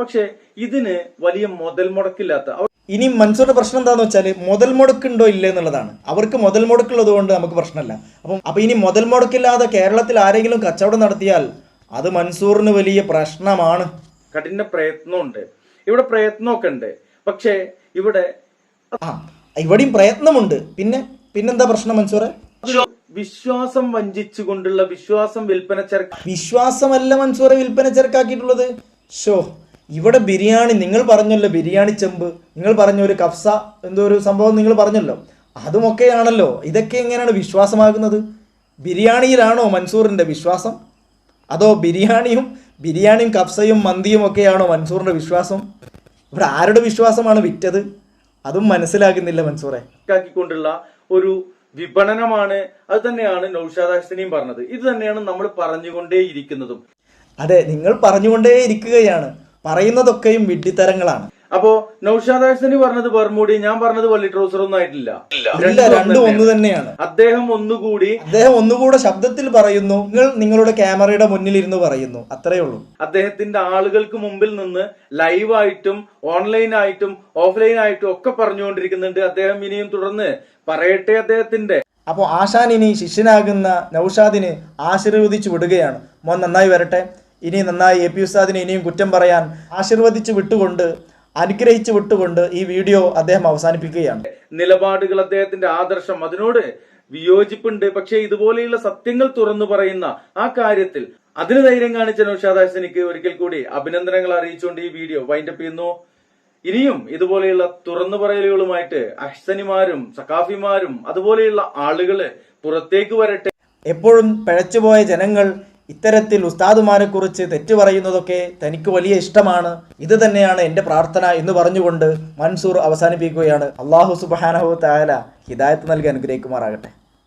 പക്ഷേ ഇതിന് വലിയ മുതൽ മുടക്കില്ലാത്ത ഇനി മൻസൂറിന്റെ പ്രശ്നം എന്താന്ന് വെച്ചാൽ മുതൽ മുടക്കുണ്ടോ ഇല്ലേ എന്നുള്ളതാണ്. അവർക്ക് മുതൽ മുടക്കുള്ളത് കൊണ്ട് നമുക്ക് പ്രശ്നമല്ല. അപ്പം അപ്പൊ ഇനി മുതൽ മുടക്കില്ലാതെ കേരളത്തിൽ ആരെങ്കിലും കച്ചവടം നടത്തിയാൽ അത് മൻസൂറിന് വലിയ പ്രശ്നമാണ്. കഠിന പ്രയത്നമുണ്ട്. ഇവിടെ പ്രയത്നമൊക്കെ ഉണ്ട്. പക്ഷേ ഇവിടെ ആ ഇവിടെയും പ്രയത്നമുണ്ട്. പിന്നെ പിന്നെന്താ പ്രശ്നം മൻസൂറെ? വിശ്വാസം വഞ്ചിച്ചുകൊണ്ടുള്ള വിശ്വാസം വിൽപ്പന ചരക്ക്. വിശ്വാസമല്ല മൻസൂറെ വിൽപ്പന ചെറുക്കാക്കിയിട്ടുള്ളത് ഷോ ഇവിടെ ബിരിയാണി നിങ്ങൾ പറഞ്ഞല്ലോ ബിരിയാണി ചെമ്പ് നിങ്ങൾ പറഞ്ഞ ഒരു കഫ്സ എന്തോ ഒരു സംഭവം നിങ്ങൾ പറഞ്ഞല്ലോ. അതുമൊക്കെയാണല്ലോ ഇതൊക്കെ എങ്ങനെയാണ് വിശ്വാസമാകുന്നത്? ബിരിയാണിയിലാണോ മൻസൂറിന്റെ വിശ്വാസം? അതോ ബിരിയാണിയും ബിരിയാണിയും കഫ്സയും മന്തിയും ഒക്കെയാണോ മൻസൂറിന്റെ വിശ്വാസം? ഇവിടെ ആരുടെ വിശ്വാസമാണ് വിറ്റത്? അതും മനസ്സിലാകുന്നില്ല മൻസൂറെ. കൊണ്ടുള്ള ഒരു വിപണനമാണ്. അത് തന്നെയാണ് നൌഷാദ് പറഞ്ഞത്. ഇത് തന്നെയാണ് നമ്മൾ പറഞ്ഞുകൊണ്ടേയിരിക്കുന്നതും. അതെ നിങ്ങൾ പറഞ്ഞുകൊണ്ടേ ഇരിക്കുകയാണ് പറയുന്നതൊക്കെയും വിഡ്ഢിത്തരങ്ങളാണ്. അപ്പോ നൌഷാദ് ഹസനി പറഞ്ഞത് ബർമൂടി ഞാൻ പറഞ്ഞത് വള്ളി ട്രൗസർ ഒന്നും ആയിട്ടില്ല. ഇല്ല. രണ്ടും ഒന്ന് തന്നെയാണ്. അദ്ദേഹം ഒന്നുകൂടി അദ്ദേഹം ഒന്നുകൂടെ ശബ്ദത്തിൽ പറയുന്നു നിങ്ങൾ നിങ്ങളുടെ ക്യാമറയുടെ മുന്നിൽ ഇരുന്ന് പറയുന്നു. അത്രയേ ഉള്ളൂ. അദ്ദേഹത്തിന്റെ ആളുകൾക്ക് മുമ്പിൽ നിന്ന് ലൈവായിട്ടും ഓൺലൈനായിട്ടും ഓഫ്ലൈൻ ആയിട്ടും ഒക്കെ പറഞ്ഞുകൊണ്ടിരിക്കുന്നുണ്ട്. അദ്ദേഹം ഇനിയും തുടർന്ന് പറയട്ടെ അദ്ദേഹത്തിന്റെ. അപ്പോൾ ആശാൻ ഇനി ശിഷ്യനാകുന്ന നൌഷാദിന് ആശീർവദിച്ചു വിടുകയാണ്. മോൻ നന്നായി വരട്ടെ. ഇനി നന്നായി എ പി ഉസ്താദിനെ ഇനിയും കുറ്റം പറയാൻ ആശീർവദിച്ചു വിട്ടുകൊണ്ട് അനുഗ്രഹിച്ച് വിട്ടുകൊണ്ട് ഈ വീഡിയോ അദ്ദേഹം അവസാനിപ്പിക്കുകയാണ്. നിലപാടുകൾ അദ്ദേഹത്തിന്റെ ആദർശം അതിനോട് വിയോജിപ്പുണ്ട്. പക്ഷേ ഇതുപോലെയുള്ള സത്യങ്ങൾ തുറന്നു പറയുന്ന ആ കാര്യത്തിൽ അതിന് ധൈര്യം കാണിച്ച നൌഷാദ് എനിക്ക് ഒരിക്കൽ കൂടി അഭിനന്ദനങ്ങൾ അറിയിച്ചുകൊണ്ട് ഈ വീഡിയോ വൈൻഡപ്പ് ചെയ്യുന്നു. ഇനിയും ഇതുപോലെയുള്ള തുറന്നു പറയലുകളുമായിട്ട് അഹ്സനിമാരും സഖാഫിമാരും അതുപോലെയുള്ള ആളുകൾ പുറത്തേക്ക് വരട്ടെ. എപ്പോഴും പിഴച്ചുപോയ ജനങ്ങൾ ഇത്തരത്തിൽ ഉസ്താദുമാരെ കുറിച്ച് തെറ്റു പറയുന്നതൊക്കെ തനിക്ക് വലിയ ഇഷ്ടമാണ്. ഇത് തന്നെയാണ് എന്റെ പ്രാർത്ഥന എന്ന് പറഞ്ഞുകൊണ്ട് മൻസൂർ അവസാനിപ്പിക്കുകയാണ്. അള്ളാഹു സുബാനഹു താല ഹിദായത്ത് നൽകി അനുഗ്രഹിക്കുമാറാകട്ടെ.